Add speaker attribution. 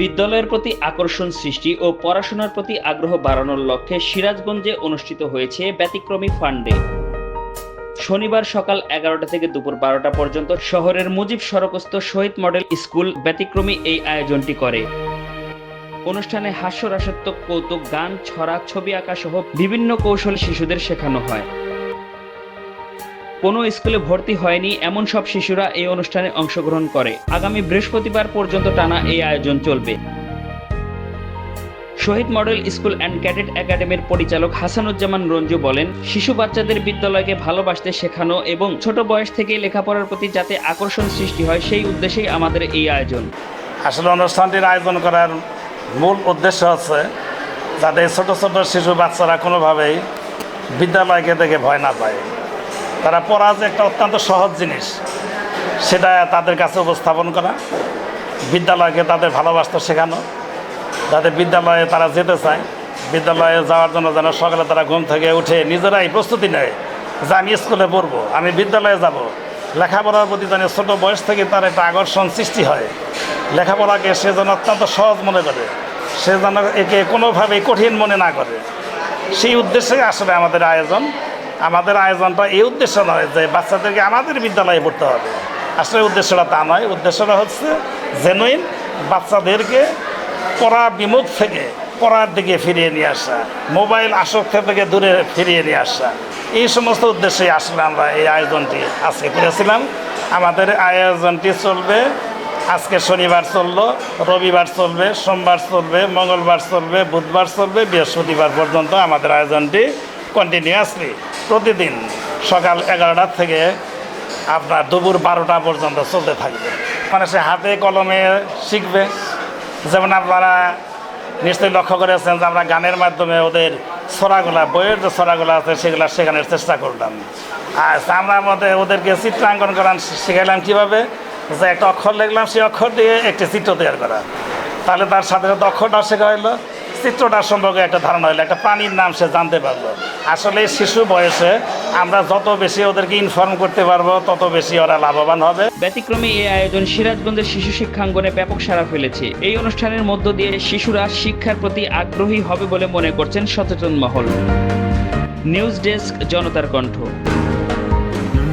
Speaker 1: বিদ্যালয়ের প্রতি আকর্ষণ সৃষ্টি ও পড়াশোনার প্রতি আগ্রহ বাড়ানোর লক্ষ্যে সিরাজগঞ্জে অনুষ্ঠিত হয়েছে ব্যতিক্রমী ফান্ডে শনিবার সকাল এগারোটা থেকে দুপুর বারোটা পর্যন্ত শহরের মুজিব সড়কস্থ শহীদ মডেল স্কুল ব্যতিক্রমী এই আয়োজনটি করে। অনুষ্ঠানে হাস্যরাসাত্মক কৌতুক, গান, ছড়া, ছবি আঁকা সহ বিভিন্ন কৌশল শিশুদের শেখানো হয়। কোনো স্কুলে ভর্তি হয়নি এমন সব শিশুরা এই অনুষ্ঠানে অংশগ্রহণ করে। আগামী বৃহস্পতিবার পর্যন্ত টানা এই আয়োজন চলবে। Shahid model school and cadet একাডেমির পরিচালক হাসানুজ্জামান রঞ্জু বলেন, শিশু বাচ্চাদের বিদ্যালয়কে ভালোবাসতে শেখানো এবং ছোট বয়স থেকে লেখাপড়ার প্রতি যাতে আকর্ষণ সৃষ্টি হয়, সেই উদ্দেশ্যেই আমাদের এই আয়োজন।
Speaker 2: আসলে অনুষ্ঠানটির আয়োজন করার মূল উদ্দেশ্য হচ্ছে যাতে ছোট ছোট শিশু বাচ্চারা কোনোভাবেই বিদ্যালয়কে দেখে ভয় না পায়। তারা পড়া যে একটা অত্যন্ত সহজ জিনিস। সেটা তাদের কাছে উপস্থাপন করা, বিদ্যালয়কে তাদের ভালোবাসতে শেখানো, যাতে বিদ্যালয়ে তারা যেতে চায়, বিদ্যালয়ে যাওয়ার জন্য যেন সকালে তারা ঘুম থেকে উঠে নিজেরাই প্রস্তুতি নেয় যে আমি স্কুলে পড়ব, আমি বিদ্যালয়ে যাব। লেখাপড়ার প্রতি যেন ছোটো বয়স থেকে তার একটা আকর্ষণ সৃষ্টি হয়। লেখাপড়াকে সে যেন অত্যন্ত সহজ মনে করে, সে যেন একে কোনোভাবেই কঠিন মনে না করে। সেই উদ্দেশ্যে আসলে আমাদের আয়োজন আমাদের আয়োজনটা এই উদ্দেশ্য নয় যে বাচ্চাদেরকে আমাদের বিদ্যালয়ে পড়তে হবে। আসলে উদ্দেশ্যটা তা নয়। উদ্দেশ্যটা হচ্ছে জেনুইন বাচ্চাদেরকে পড়া বিমুখ থেকে পড়ার দিকে ফিরিয়ে নিয়ে আসা, মোবাইল আসক্তি থেকে দূরে ফিরিয়ে নিয়ে আসা। এই সমস্ত উদ্দেশ্যে আসলে আমরা এই আয়োজনটি আজকে করেছিলাম। আমাদের আয়োজনটি চলবে, আজকে শনিবার চলল, রবিবার চলবে, সোমবার চলবে, মঙ্গলবার চলবে, বুধবার চলবে, বৃহস্পতিবার পর্যন্ত আমাদের আয়োজনটি কন্টিনিউয়াসলি প্রতিদিন সকাল এগারোটা থেকে আপনার দুপুর বারোটা পর্যন্ত চলতে থাকবে। মানে সে হাতে কলমে শিখবে। যেমন আপনারা নিশ্চয়ই লক্ষ্য করেছেন যে আমরা গানের মাধ্যমে ওদের ছড়াগুলা বইয়ের যে ছড়াগুলো আছে, সেগুলো শেখানোর চেষ্টা করলাম। আর আমরা মধ্যে ওদেরকে চিত্রাঙ্কন করান শেখালাম কীভাবে? যে একটা অক্ষর লিখলাম, সেই অক্ষর দিয়ে একটি চিত্র তৈরি করা। তাহলে তার সাথে সাথে অক্ষরটা শেখা হলো চিত্রটার সম্পর্কে একটা ধারণা হলো, একটা প্রাণীর নাম সে জানতে পারল। আসলে শিশু বয়সে আমরা যত বেশি ওদেরকে ইনফর্ম করতে পারব, তত বেশি ওরা লাভবান হবে।
Speaker 1: ব্যতিক্রমী এই আয়োজন সিরাজগঞ্জের শিশু শিক্ষাঙ্গনে ব্যাপক সাড়া ফেলেছে। এই অনুষ্ঠানের মধ্য দিয়ে শিশুরা শিক্ষার প্রতি আগ্রহী হবে বলে মনে করছেন সচেতন মহল। নিউজ ডেস্ক, জনতার কণ্ঠ।